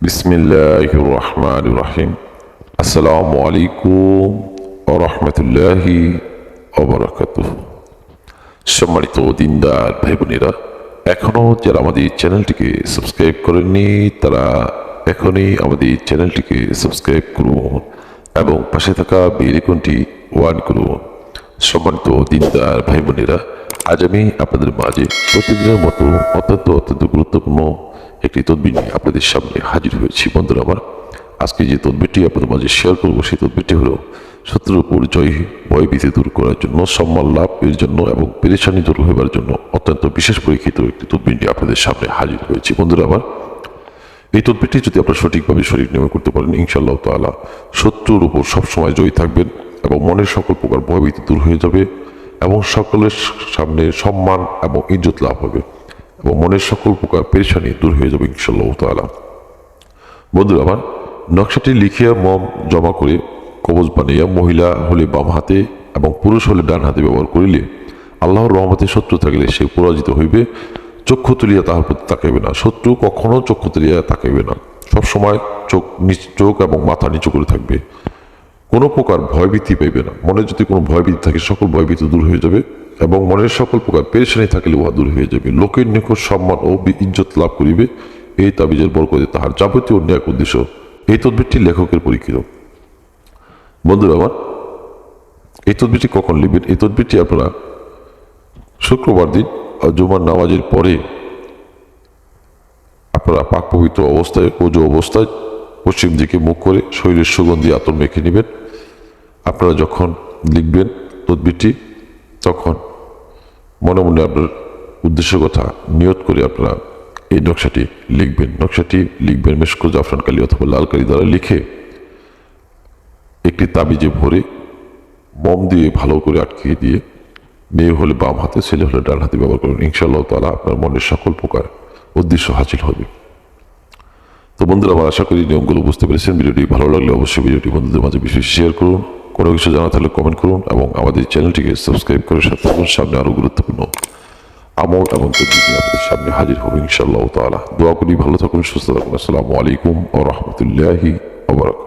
বিসমিল্লাহ রহমান রাহিম আসসালামু আলাইকুম ও রহমতুল্লাহি সম্মানিত দিনদার ভাই বোনেরা এখনও যারা আমাদের চ্যানেলটিকে সাবস্ক্রাইব করেননি, তারা এখনই আমাদের চ্যানেলটিকে সাবস্ক্রাইব করুন এবং পাশে থাকা বেল আইকনটি ওয়ান করুন। সম্মানিত দিনদার ভাই বোনেরা আজ আমি আপনাদের মাঝে প্রতিদিনের মতো অত্যন্ত অত্যন্ত গুরুত্বপূর্ণ একটি তদবির নিয়ে আপনাদের সামনে হাজির হয়েছি। বন্ধুরা, আমার আজকে যে তদবিরটি আপনাদের মাঝে শেয়ার করব, সেই তদবিরটি হলো শত্রুর উপর জয় ভয় ভীতি দূর করার জন্য, সম্মান লাভের জন্য এবং পেরেশানি দূর হবার জন্য অত্যন্ত বিশেষ পরীক্ষিত একটি তদবির নিয়ে আপনাদের সামনে হাজির হয়েছি। বন্ধুরা, আমার এই তদবিরটি যদি আপনারা সঠিকভাবে শরীর নিয়মে করতে পারেন, ইনশাআল্লাহ তাআলা শত্রুর উপর সবসময় জয়ী থাকবেন এবং মনের সকল প্রকার ভয়ভীতি দূর হয়ে যাবে এবং সকলের সামনে সম্মান এবং ইজ্জত লাভ হবে। এবং মনের সকল প্রকার পেরেশানি দূর হয়ে যাবে ইনশাআল্লাহ তাআলা। বন্ধুরা আমার, নকশাটি লিখিয়া মম জমা করে কবজ বানাইয়া মহিলা হলে বাম হাতে এবং পুরুষ হলে ডান হাতে ব্যবহার করিলে আল্লাহর রহমতে শত্রু থাকলে সে পরাজিত হইবে, চক্ষু তুলিয়া তাহার প্রতি তাকাইবে না। শত্রু কখনো চক্ষু তুলিয়া তাকাইবে না। সবসময় চোখ নিচ, চোখ এবং মাথা নিচু করে থাকবে। কোনো প্রকার ভয়ভীতি পাইবে না। মনে যদি কোনো ভয়ভীতি থাকে, সকল ভয়ভীতি দূর হয়ে যাবে। এবং মনের সকল প্রকার পেরেশানি থাকিলে উহা দূর হয়ে যাবে। লোকের নিকট সম্মান ও ইজ্জত লাভ করিবে, এই তাবিজের বরকতে তাহার যাবতীয় ন্যায় উদ্দেশ্য। এই তদবিরটি লেখকের পরীক্ষিত। বন্ধুরা আমার, এই তদবিরটি কখন লিখবেন? এই তদবিরটি আপনারা শুক্রবার দিন জুমার নামাজের পরে আপনারা পাক পবিত্র অবস্থায় ওজু অবস্থায় পশ্চিম দিকে মুখ করে শরীরের সুগন্ধি আতর মেখে নেবেন। আপনারা যখন লিখবেন তদবিরটি, তখন মনে মনে আপনার উদ্দেশ্য কথা নিয়ত করে আপনারা এই নকশাটি লিখবেন। নকশাটি লিখবেন মেশকো জাফরান কালি অথবা লাল কালি দ্বারা লিখে একটি তাবিজে ভরে মম দিয়ে ভালো করে আটকিয়ে দিয়ে মেয়ে হলে বাম হাতে, ছেলে হলে ডান হাতে ব্যবহার করুন। ইনশাআল্লাহ তালা আপনার মনের সকল প্রকার উদ্দেশ্য হাসিল হবে। তো বন্ধুরা, আমার আশা করি নিয়মগুলো বুঝতে পেরেছেন। ভিডিওটি ভালো লাগলে অবশ্যই ভিডিওটি বন্ধুদের মাঝে বিশেষ শেয়ার করুন। কোনো কিছু জানা থাকলে কমেন্ট করুন এবং আমাদের চ্যানেলটিকে সাবস্ক্রাইব করে সাথে থাকুন। সামনে আরও গুরুত্বপূর্ণ আমল এবং আপনাদের সামনে হাজির হবে ইনশাআল্লাহ তালা দোয়া করি ভালো থাকুন, সুস্থ থাকুন। আসসালামু আলাইকুম ও রহমতুল্লাহি ওবরাকাতুহু